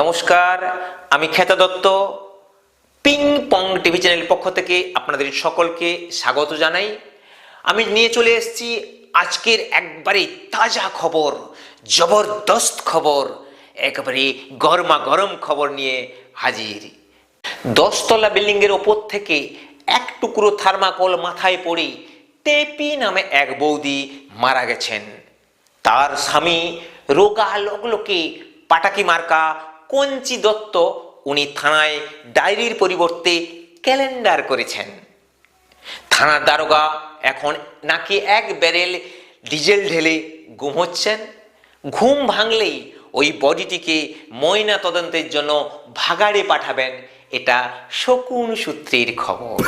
নমস্কার, আমি খেতা Dutta. Ping pong TV চ্যানেলের পক্ষ থেকে আপনাদের সকলকে স্বাগত জানাই। আমি নিয়ে চলে এসেছি আজকের একবারে তাজা খবর, জবরদস্ত খবর, একেবারে গরমা গরম খবর নিয়ে হাজির। দশতলা বিল্ডিংয়ের ওপর থেকে এক টুকরো থার্মাকোল মাথায় পড়ে টেপি নামে এক বৌদি মারা গেছেন। তার স্বামী রোগা লগলোকে পাটাকি মার্কা কঞ্চি দত্ত উনি থানায় ডায়েরির পরিবর্তে ক্যালেন্ডার করেছেন। থানার দারোগা এখন নাকি এক ব্যারেল ডিজেল ঢেলে ঘুমোচ্ছেন ঘুম ভাঙলেই ওই বডিটিকে ময়না তদন্তের জন্য ভাগাড়ে পাঠাবেন, এটা শকুন সূত্রের খবর।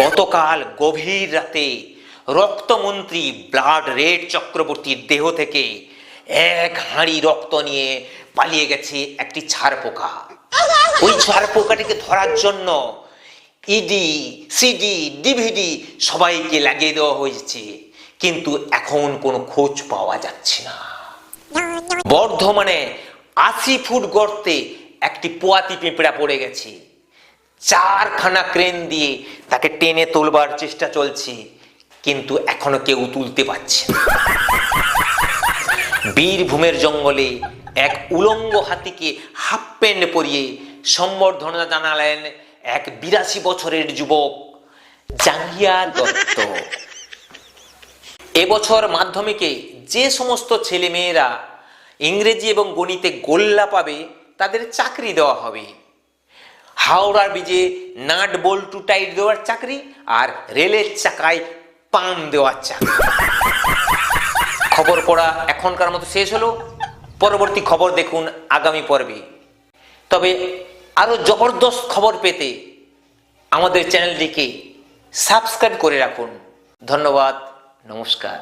গতকাল গভীর রাতে রক্তমন্ত্রী ব্লাড রেড চক্রবর্তীর দেহ থেকে এক হাঁড়ি রক্ত নিয়ে পালিয়ে গেছে একটি ছাড় পোকা। ওই ছাড় পোকাটিকে ধরার জন্য ইডি সিডি ডিভিডি সবাইকে লাগিয়ে দেওয়া হয়েছে। কিন্তু এখন কোনো খোঁজ পাওয়া যাচ্ছে না। বর্ধমানে আশি ফুট গর্তে একটি পোয়াতি পিঁপড়া পড়ে গেছে। চারখানা ক্রেন দিয়ে তাকে টেনে তোলবার চেষ্টা চলছে, কিন্তু এখনও কেউ তুলতে পারছে না। বীরভূমের জঙ্গলে এক উলঙ্গ হাতিকে হাফ প্যান্ট পরিয়ে সম্বর্ধনা জানালেন এক বিরাশি বছরের যুবক জাঙ্গিয়া দত্ত। এবছর মাধ্যমিকে যে সমস্ত ছেলেমেয়েরা ইংরেজি এবং গণিতে গোল্লা পাবে, তাদের চাকরি দেওয়া হবে। হাওড়ার ব্রিজে নাট বল্টু টাইট দেওয়ার চাকরি আর রেলের চাকায় পান দেওয়ার চাকরি। খবর পড়া এখনকার মতো শেষ হলো। পরবর্তী খবর দেখুন আগামী পর্বে। তবে আরও জবরদস্ত খবর পেতে আমাদের চ্যানেলটিকে সাবস্ক্রাইব করে রাখুন। ধন্যবাদ, নমস্কার।